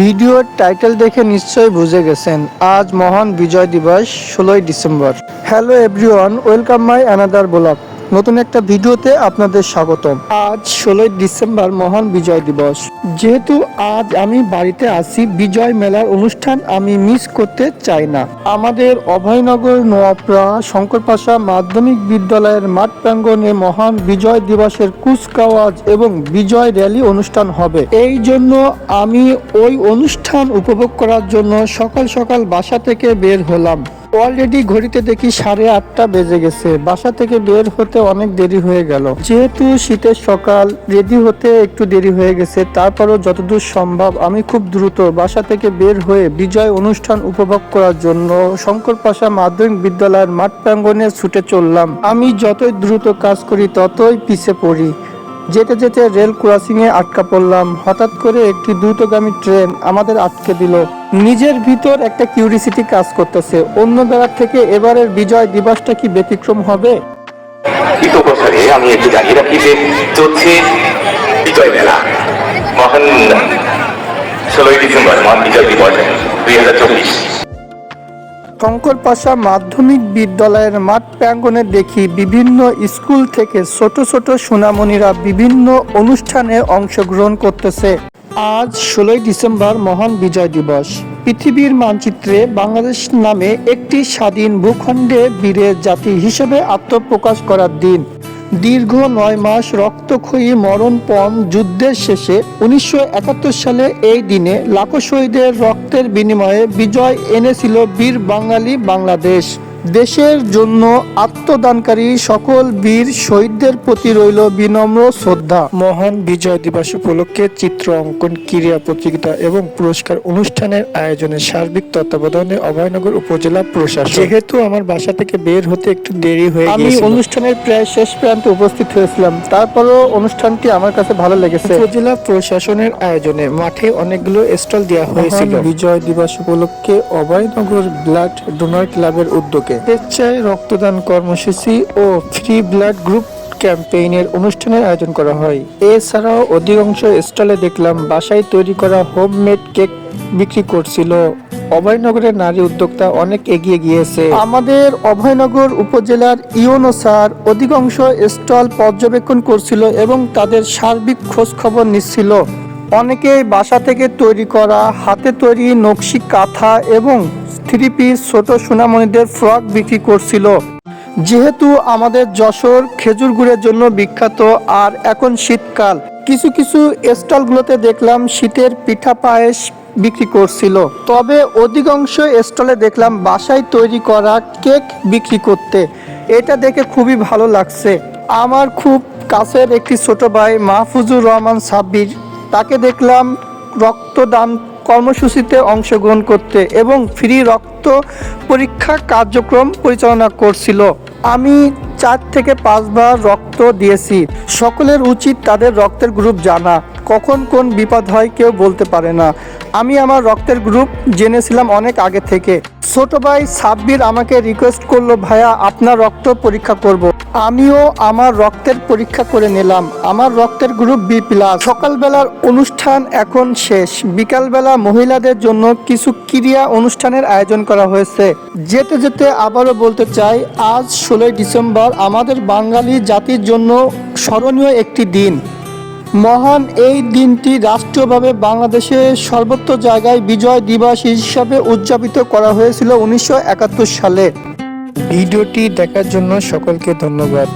ভিডিওর টাইটেল দেখে নিশ্চয়ই বুঝে গেছেন, আজ মহান বিজয় দিবস ষোলোই December. Hello everyone welcome my another blog নতুন একটা ভিডিওতে আপনাদের স্বাগতম। আজ ষোলোই ডিসেম্বর মহান বিজয় দিবস। যেহেতু আজ আমি বাড়িতে আছি, বিজয় মেলার অনুষ্ঠান আমি মিস করতে চাই না। আমাদের অভয়নগর, নোয়াপড়া, শঙ্করপাশা মাধ্যমিক বিদ্যালয়ের মাঠ প্রাঙ্গনে মহান বিজয় দিবসের কুচকাওয়াজ এবং বিজয় র্যালি অনুষ্ঠান হবে। এই জন্য আমি ওই অনুষ্ঠান উপভোগ করার জন্য সকাল সকাল বাসা থেকে বের হলাম। অলরেডি ঘড়িতে দেখি সাড়ে আটটা বেজে গেছে। বাসা থেকে বের হতে অনেক দেরি হয়ে গেল। যেহেতু শীতের সকাল, রেডি হতে একটু দেরি হয়ে গেছে, তারপরও যতদূর সম্ভব আমি খুব দ্রুত বাসা থেকে বের হয়ে বিজয় অনুষ্ঠান উপভোগ করার জন্য শঙ্করপাশা মাধ্যমিক বিদ্যালয়ের মাঠ প্রাঙ্গনে ছুটে চললাম। আমি যতই দ্রুত কাজ করি, ততই পিছে পড়ি। যেতে যেতে রেল ক্রসিং এ আটকা পড়লাম। হঠাৎ করে একটি দ্রুতগামী ট্রেন আমাদের আটকে দিল। নিজের ভিতর একটা কিউরিসিটি কাজ করতেছে। অন্য বেলার থেকে এবারের বিজয় দিবসটা কি ব্যতিক্রম হবে? আমি একটু রাখি যে চলছে। বিজয় মেলা। মহান ষোলোই ডিসেম্বর, মহান বিজয় দিবস, দুই হাজার চব্বিশ। শঙ্করপাশা মাধ্যমিক বিদ্যালয়ের মাঠ প্রাঙ্গণে দেখি বিভিন্ন স্কুল থেকে ছোট ছোট সোনামণিরা বিভিন্ন অনুষ্ঠানে অংশগ্রহণ করতেছে। আজ ষোলোই ডিসেম্বর মহান বিজয় দিবস। পৃথিবীর মানচিত্রে বাংলাদেশ নামে একটি স্বাধীন ভূখণ্ডে বীরের জাতি হিসেবে আত্মপ্রকাশ করার দিন। দীর্ঘ নয় মাস রক্তক্ষয়ী মরণপণ যুদ্ধের শেষে উনিশশো একাত্তর সালে এই দিনে লাখো শহীদের রক্তের বিনিময়ে বিজয় এনেছিল বীর বাঙালি বাংলাদেশ। দেশের জন্য আত্মদানকারী সকল বীর শহীদদের প্রতি রইল বিনম্র শ্রদ্ধা। মহান বিজয় দিবস উপলক্ষে চিত্র অঙ্কন ক্রীড়া প্রতিযোগিতা এবং পুরস্কার অনুষ্ঠানের আয়োজনে সার্বিক তত্ত্বাবধানে অভয়নগর উপজেলা প্রশাসন যেহেতু আমার বাসা থেকে বের হতে একটু দেরি হয়ে আমি অনুষ্ঠানের প্রায় শেষ প্রান্তে উপস্থিত হয়েছিলাম। তারপরও অনুষ্ঠানটি আমার কাছে ভালো লেগেছে। উপজেলা প্রশাসনের আয়োজনে মাঠে অনেকগুলো স্টল দেওয়া হয়েছিল। বিজয় দিবস উপলক্ষে অভয়নগর ব্লাড ডোনার ক্লাবের উদ্যোগে স্বেচ্ছায় রক্তদান কর্মসূচি ও ফ্রি ব্লাড গ্রুপ ক্যাম্পেইনের অনুষ্ঠানের আয়োজন করা হয়। এছাড়াও অধিকাংশ স্টলে দেখলাম বাসায় তৈরি করা হোমমেড কেক বিক্রি করছিল। অভয়নগরের নারী উদ্যোক্তা অনেক এগিয়ে গিয়েছে। আমাদের অভয়নগর উপজেলার ইওনো স্যার অধিকাংশ স্টল পর্যবেক্ষণ করছিল এবং তাদের সার্বিক খোঁজ খবর নিচ্ছিল। অনেকেই বাসা থেকে তৈরি করা হাতে তৈরি নকশি কাঁথা এবং থ্রি পিস ছোট সোনামণিদের ফ্রক বিক্রি করছিল। যেহেতু আমাদের যশোর খেজুর গুড়ের জন্য বিখ্যাত, আর এখন শীতকাল, কিছু কিছু স্টলগুলোতে দেখলাম শীতের পিঠা পায়েস বিক্রি করছিল। তবে অধিকাংশ স্টলে দেখলাম বাসায় তৈরি করা কেক বিক্রি করতে। এটা দেখে খুবই ভালো লাগছে। আমার খুব কাছের একটি ছোট ভাই মাহফুজুর রহমান সাব্বির, তাকে দেখলাম রক্তদান কর্মসূচিতে অংশগ্রহণ করতে এবং ফ্রি রক্ত পরীক্ষা কার্যক্রম পরিচালনা করছিল। আমি চার থেকে পাঁচবার রক্ত দিয়েছি। সকলের উচিত তাদের রক্তের গ্রুপ জানা। কখন কোন বিপদ হয় কেউ বলতে পারে না। আমি আমার রক্তের গ্রুপ জেনেছিলাম অনেক আগে থেকে। ছোট ভাই সাব্বির আমাকে রিকোয়েস্ট করল, ভাইয়া, আপনার রক্ত পরীক্ষা করব। আমিও আমার রক্তের পরীক্ষা করে নিলাম। আমার রক্তের গ্রুপ বি প্লাস সকালবেলার অনুষ্ঠান এখন শেষ। বিকালবেলা মহিলাদের জন্য কিছু ক্রিয়া অনুষ্ঠানের আয়োজন করা হয়েছে। যেতে যেতে আবারও বলতে চাই, আজ ষোলোই ডিসেম্বর আমাদের বাঙালি জাতির জন্য স্মরণীয় একটি দিন। মহান এই দিনটি রাষ্ট্রীয়ভাবে বাংলাদেশের সর্বত্র জায়গায় বিজয় দিবস হিসাবে উদযাপিত করা হয়েছিল উনিশশো একাত্তর সালে। ভিডিওটি দেখার জন্য সকলকে ধন্যবাদ।